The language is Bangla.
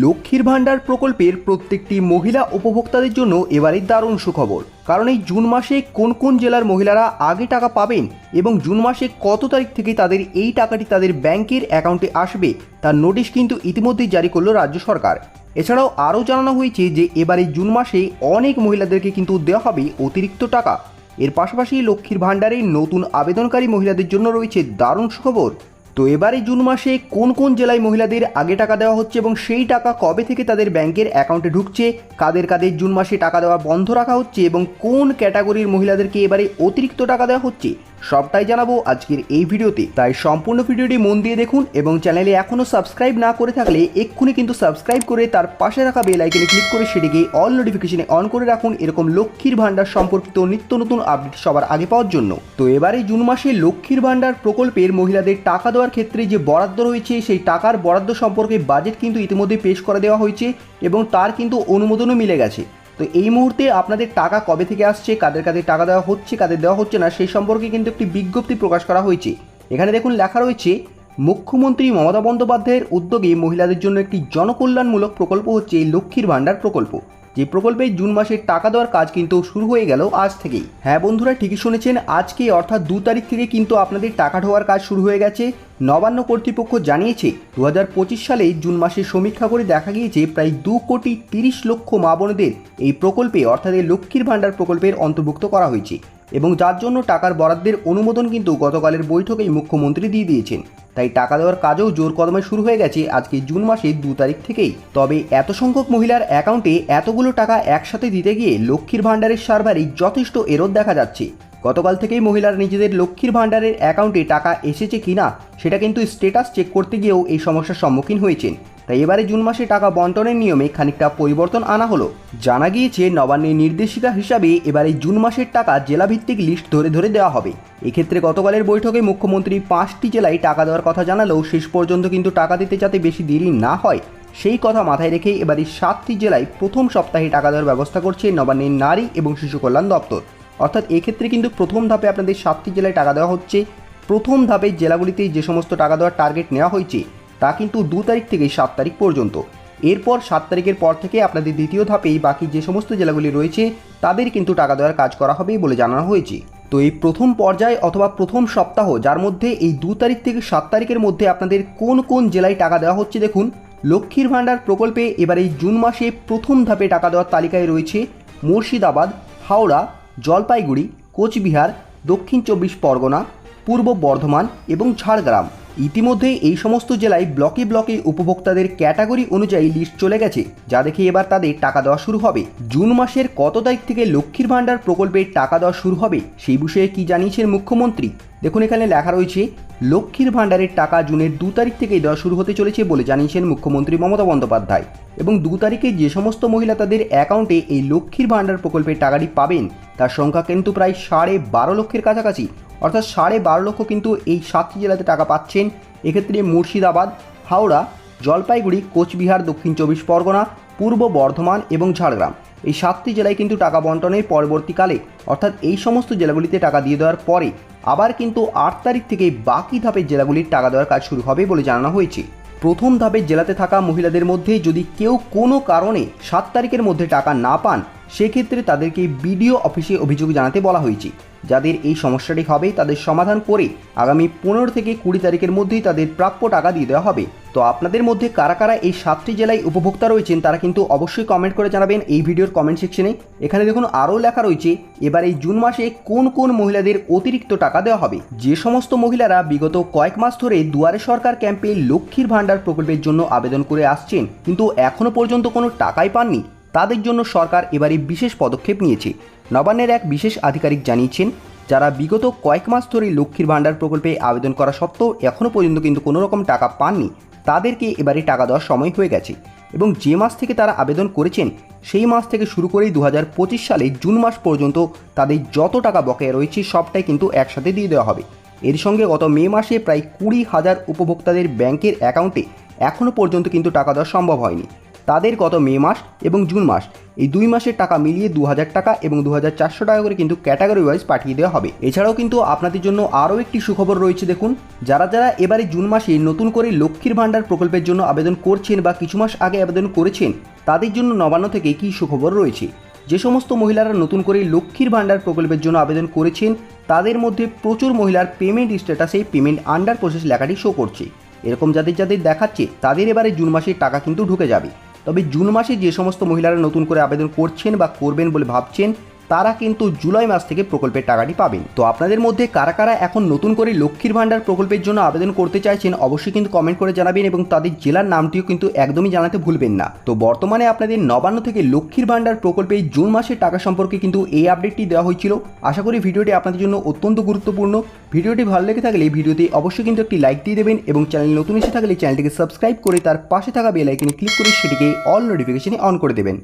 লক্ষ্মীর ভাণ্ডার প্রকল্পের প্রত্যেকটি মহিলা উপভোক্তাদের জন্য এবারে দারুণ সুখবর। কারণ এই জুন মাসে কোন কোন জেলার মহিলারা আগে টাকা পাবেন এবং জুন মাসে কত তারিখ থেকে তাদের এই টাকাটি তাদের ব্যাংকের অ্যাকাউন্টে আসবে, তার নোটিশ কিন্তু ইতিমধ্যেই জারি করল রাজ্য সরকার। এছাড়াও আরও জানানো হয়েছে যে এবারে জুন মাসে অনেক মহিলাদেরকে কিন্তু দেওয়া হবে অতিরিক্ত টাকা। এর পাশাপাশি লক্ষ্মীর ভাণ্ডারে নতুন আবেদনকারী মহিলাদের জন্য রয়েছে দারুণ সুখবর। তো এবারে জুন মাসে কোন কোন জেলায় মহিলাদের আগে টাকা দেওয়া হচ্ছে এবং সেই টাকা কবে থেকে তাদের ব্যাংকের অ্যাকাউন্টে ঢুকছে, কাদের কাদের জুন মাসে টাকা দেওয়া বন্ধ রাখা হচ্ছে এবং কোন ক্যাটাগরির মহিলাদেরকে এবারে অতিরিক্ত টাকা দেওয়া হচ্ছে? সবটাই জানাব আজকের এই ভিডিওতে। তাই সম্পূর্ণ ভিডিওটি মন দিয়ে দেখুন এবং চ্যানেলে এখনও সাবস্ক্রাইব না করে থাকলে এক্ষুনি কিন্তু সাবস্ক্রাইব করে তার পাশে রাখা বেল আইকনে ক্লিক করে সেটিকে অল নোটিফিকেশনে অন করে রাখুন এরকম লক্ষ্মীর ভাণ্ডার সম্পর্কিত নিত্য নতুন আপডেট সবার আগে পাওয়ার জন্য। তো এবারে জুন মাসে লক্ষ্মীর ভাণ্ডার প্রকল্পের মহিলাদের টাকা দেওয়ার ক্ষেত্রে যে বরাদ্দ রয়েছে, সেই টাকার বরাদ্দ সম্পর্কে বাজেট কিন্তু ইতিমধ্যে পেশ করে দেওয়া হয়েছে এবং তার কিন্তু অনুমোদনও মিলে গেছে। তো এই মুহূর্তে আপনাদের টাকা কবে থেকে আসছে, কাদের কাদের টাকা দেওয়া হচ্ছে, কাদের দেওয়া হচ্ছে না, সেই সম্পর্কে কিন্তু একটি বিজ্ঞপ্তি প্রকাশ করা হয়েছে। এখানে দেখুন, লেখা রয়েছে, মুখ্যমন্ত্রী মমতা বন্দ্যোপাধ্যায়ের উদ্যোগে মহিলাদের জন্য একটি জনকল্যাণমূলক প্রকল্প হচ্ছে এই লক্ষ্মীর ভাণ্ডার প্রকল্প। যে প্রকল্পে জুন মাসের টাকা দেওয়ার কাজ কিন্তু শুরু হয়ে গেল আজ থেকেই। হ্যাঁ বন্ধুরা, ঠিকই শুনেছেন, আজকে অর্থাৎ দু তারিখ থেকে কিন্তু আপনাদের টাকা ঢোয়ার কাজ শুরু হয়ে গেছে। নবান্ন কর্তৃপক্ষ জানিয়েছে দু হাজার পঁচিশ সালে জুন মাসে সমীক্ষা করে দেখা গিয়েছে প্রায় দু কোটি তিরিশ লক্ষ মা বোনদের এই প্রকল্পে, অর্থাৎ এই লক্ষ্মীর ভাণ্ডার প্রকল্পের অন্তর্ভুক্ত করা হয়েছে। এবং যার জন্য টাকার বরাদ্দের অনুমোদন কিন্তু গতকালের বৈঠকেই মুখ্যমন্ত্রী দিয়ে দিয়েছেন। তাই টাকা দেওয়ার কাজও জোর কদমে শুরু হয়ে গেছে আজকে জুন মাসের দু তারিখ থেকেই। তবে এত সংখ্যক মহিলার অ্যাকাউন্টে এতগুলো টাকা একসাথে দিতে গিয়ে লক্ষ্মীর ভাণ্ডারের সার্ভারে যথেষ্ট এরোধ দেখা যাচ্ছে। গতকাল থেকেই মহিলারা নিজেদের লক্ষ্মীর ভাণ্ডারের অ্যাকাউন্টে টাকা এসেছে কিনা সেটা কিন্তু স্টেটাস চেক করতে গিয়েও এই সমস্যার সম্মুখীন হয়েছেন। তাই এবারে জুন মাসে টাকা বন্টনের নিয়মে খানিকটা পরিবর্তন আনা হলো। জানা গিয়েছে, নবান্নের নির্দেশিকা হিসাবে এবারে জুন মাসের টাকা জেলাভিত্তিক লিস্ট ধরে ধরে দেওয়া হবে। এক্ষেত্রে গতকালের বৈঠকে মুখ্যমন্ত্রী পাঁচটি জেলায় টাকা দেওয়ার কথা জানালেও শেষ পর্যন্ত কিন্তু টাকা দিতে যাতে বেশি দেরি না হয়, সেই কথা মাথায় রেখেই এবারে সাতটি জেলায় প্রথম সপ্তাহে টাকা দেওয়ার ব্যবস্থা করছে নবান্নের নারী এবং শিশু কল্যাণ দপ্তর। অর্থাৎ এক্ষেত্রে কিন্তু প্রথম ধাপে আপনাদের সাতটি জেলায় টাকা দেওয়া হচ্ছে। প্রথম ধাপে জেলাগুলিতে যে সমস্ত টাকা দেওয়ার টার্গেট নেওয়া হয়েছে, তা কিন্তু দু তারিখ থেকে সাত তারিখ পর্যন্ত। এরপর সাত তারিখের পর থেকে আপনাদের দ্বিতীয় ধাপেই বাকি যে সমস্ত জেলাগুলি রয়েছে, তাদের কিন্তু টাকা দেওয়ার কাজ করা হবে বলে জানানো হয়েছে। তো এই প্রথম পর্যায় অথবা প্রথম সপ্তাহ, যার মধ্যে এই দু তারিখ থেকে সাত তারিখের মধ্যে আপনাদের কোন কোন জেলায় টাকা দেওয়া হচ্ছে দেখুন। লক্ষ্মীর ভাণ্ডার প্রকল্পে এবার এই জুন মাসে প্রথম ধাপে টাকা দেওয়ার তালিকায় রয়েছে মুর্শিদাবাদ, হাওড়া জলপাইগুড়ি, কোচবিহার, দক্ষিণ চব্বিশ পরগনা, পূর্ব বর্ধমান এবং ঝাড়গ্রাম। ইতিমধ্যে এই সমস্ত জেলায় ব্লকে ব্লকে উপভোক্তাদের ক্যাটাগরি অনুযায়ী লিস্ট চলে গেছে, যা দেখে এবার তাদের টাকা দেওয়া শুরু হবে। জুন মাসের কত তারিখ থেকে লক্ষ্মীর ভাণ্ডার প্রকল্পের টাকা দেওয়া শুরু হবে, সেই বিষয়ে কি জানিয়েছেন মুখ্যমন্ত্রী? দেখুন এখানে লেখা রয়েছে লক্ষ্মীর ভাণ্ডারের টাকা জুনের দু তারিখ থেকেই দেওয়া শুরু হতে চলেছে বলে জানিয়েছেন মুখ্যমন্ত্রী মমতা বন্দ্যোপাধ্যায়। এবং দু তারিখে যে সমস্ত মহিলা তাদের অ্যাকাউন্টে এই লক্ষ্মীর ভাণ্ডার প্রকল্পের টাকাটি পাবেন, তার সংখ্যা কিন্তু প্রায় সাড়ে বারো লক্ষের কাছাকাছি। অর্থাৎ সাড়ে বারো লক্ষ কিন্তু এই সাতটি জেলাতে টাকা পাচ্ছেন। এক্ষেত্রে মুর্শিদাবাদ, হাওড়া, জলপাইগুড়ি, কোচবিহার, দক্ষিণ চব্বিশ পরগনা, পূর্ব বর্ধমান এবং ঝাড়গ্রাম। এই সাতটি জেলায় কিন্তু টাকা বন্টনের পরবর্তীকালে, অর্থাৎ এই সমস্ত জেলাগুলিতে টাকা দিয়ে দেওয়ার পরে, আবার কিন্তু আট তারিখ থেকে বাকি ধাপের জেলাগুলির টাকা দেওয়ার কাজ শুরু হবে বলে জানানো হয়েছে। প্রথম ধাপের জেলাতে থাকা মহিলাদের মধ্যে যদি কেউ কোনো কারণে সাত তারিখের মধ্যে টাকা না পান সেক্ষেত্রে তাদেরকে বিডিও অফিসে অভিযোগ জানাতে বলা হয়েছে। যাদের এই সমস্যাটি হবে, তাদের সমাধান করে আগামী পনেরো থেকে কুড়ি তারিখের মধ্যেই তাদের প্রাপ্য টাকা দিয়ে দেওয়া হবে। তো আপনাদের মধ্যে কারা কারা এই সাতটি জেলায় উপভোক্তা রয়েছেন, তারা কিন্তু অবশ্যই কমেন্ট করে জানাবেন এই ভিডিওর কমেন্ট সেকশনে এখানে দেখুন, আরও লেখা রয়েছে, এবার এই জুন মাসে কোন কোন মহিলাদের অতিরিক্ত টাকা দেওয়া হবে? যে সমস্ত মহিলারা বিগত কয়েক মাস ধরে দুয়ারে সরকার ক্যাম্পে লক্ষ্মীর ভাণ্ডার প্রকল্পের জন্য আবেদন করে আসছেন, কিন্তু এখনও পর্যন্ত কোনো টাকাই পাননি। তাদের জন্য সরকার এবারে বিশেষ পদক্ষেপ নিয়েছে। নবান্নের এক বিশেষ আধিকারিক জানিয়েছেন, যারা বিগত কয়েক মাস ধরে লক্ষ্মীর ভাণ্ডার প্রকল্পে আবেদন করা সত্ত্বেও এখনও পর্যন্ত কিন্তু কোনো রকম টাকা পাননি, তাদেরকে এবারে টাকা দেওয়ার সময় হয়ে গেছে এবং যে মাস থেকে তারা আবেদন করেছেন, সেই মাস থেকে শুরু করেই দু হাজার পঁচিশ সালে জুন মাস পর্যন্ত তাদের যত টাকা বকেয়া রয়েছে সবটাই কিন্তু একসাথে দিয়ে দেওয়া হবে। এর সঙ্গে গত মে মাসে প্রায় কুড়ি হাজার উপভোক্তাদের ব্যাংকের অ্যাকাউন্টে এখনও পর্যন্ত কিন্তু টাকা দেওয়া সম্ভব হয়নি। তাদের গত মে মাস এবং জুন মাস? এই দুই মাসের টাকা মিলিয়ে দু হাজার টাকা এবং দু হাজার চারশো টাকা করে কিন্তু ক্যাটাগরি ওয়াইজ পাঠিয়ে দেওয়া হবে। এছাড়াও কিন্তু আপনাদের জন্য আরও একটি সুখবর রয়েছে দেখুন। যারা যারা এবারে জুন মাসে নতুন করে লক্ষ্মীর ভাণ্ডার প্রকল্পের জন্য আবেদন করছেন বা কিছু মাস আগে আবেদন করেছেন, তাদের জন্য নবান্ন থেকে কী সুখবর রয়েছে? যে সমস্ত মহিলারা নতুন করে লক্ষ্মীর ভাণ্ডার প্রকল্পের জন্য আবেদন করেছেন, তাদের মধ্যে প্রচুর মহিলার পেমেন্ট স্ট্যাটাসে পেমেন্ট আন্ডার প্রসেস লেখাটি শো করছে। এরকম যাদের যাদের দেখাচ্ছে, তাদের এবারে জুন মাসের টাকা কিন্তু ঢুকে যাবে। তবে জুন মাসে যে সমস্ত মহিলারা নতুন করে আবেদন করছেন বা করবেন বলে ভাবছেন তারা কিন্তু জুলাই মাস থেকে প্রকল্পের টাকাটি পাবেন। তো আপনাদের মধ্যে কারা কারা এখন নতুন করে লক্ষ্মীর ভাণ্ডার প্রকল্পের জন্য আবেদন করতে চাইছেন, অবশ্যই কিন্তু কমেন্ট করে জানাবেন এবং তাদের জেলার নামটিও কিন্তু একদমই জানাতে ভুলবেন না। তো বর্তমানে আপনাদের নবান্ন থেকে লক্ষ্মীর ভাণ্ডার প্রকল্পে জুন মাসের টাকা সম্পর্কে কিন্তু এই আপডেটটি দেওয়া হয়েছিল। আশা করি ভিডিওটি আপনাদের জন্য অত্যন্ত গুরুত্বপূর্ণ। ভিডিওটি ভালো লেগে থাকলে ভিডিওতে অবশ্যই কিন্তু একটি লাইক দিয়ে দেবেন এবং চ্যানেল নতুন এসে থাকলে চ্যানেলটিকে সাবস্ক্রাইব করে তার পাশে থাকা বেল আইকনে ক্লিক করে সেটিকে অল নোটিফিকেশনে অন করে দেবেন।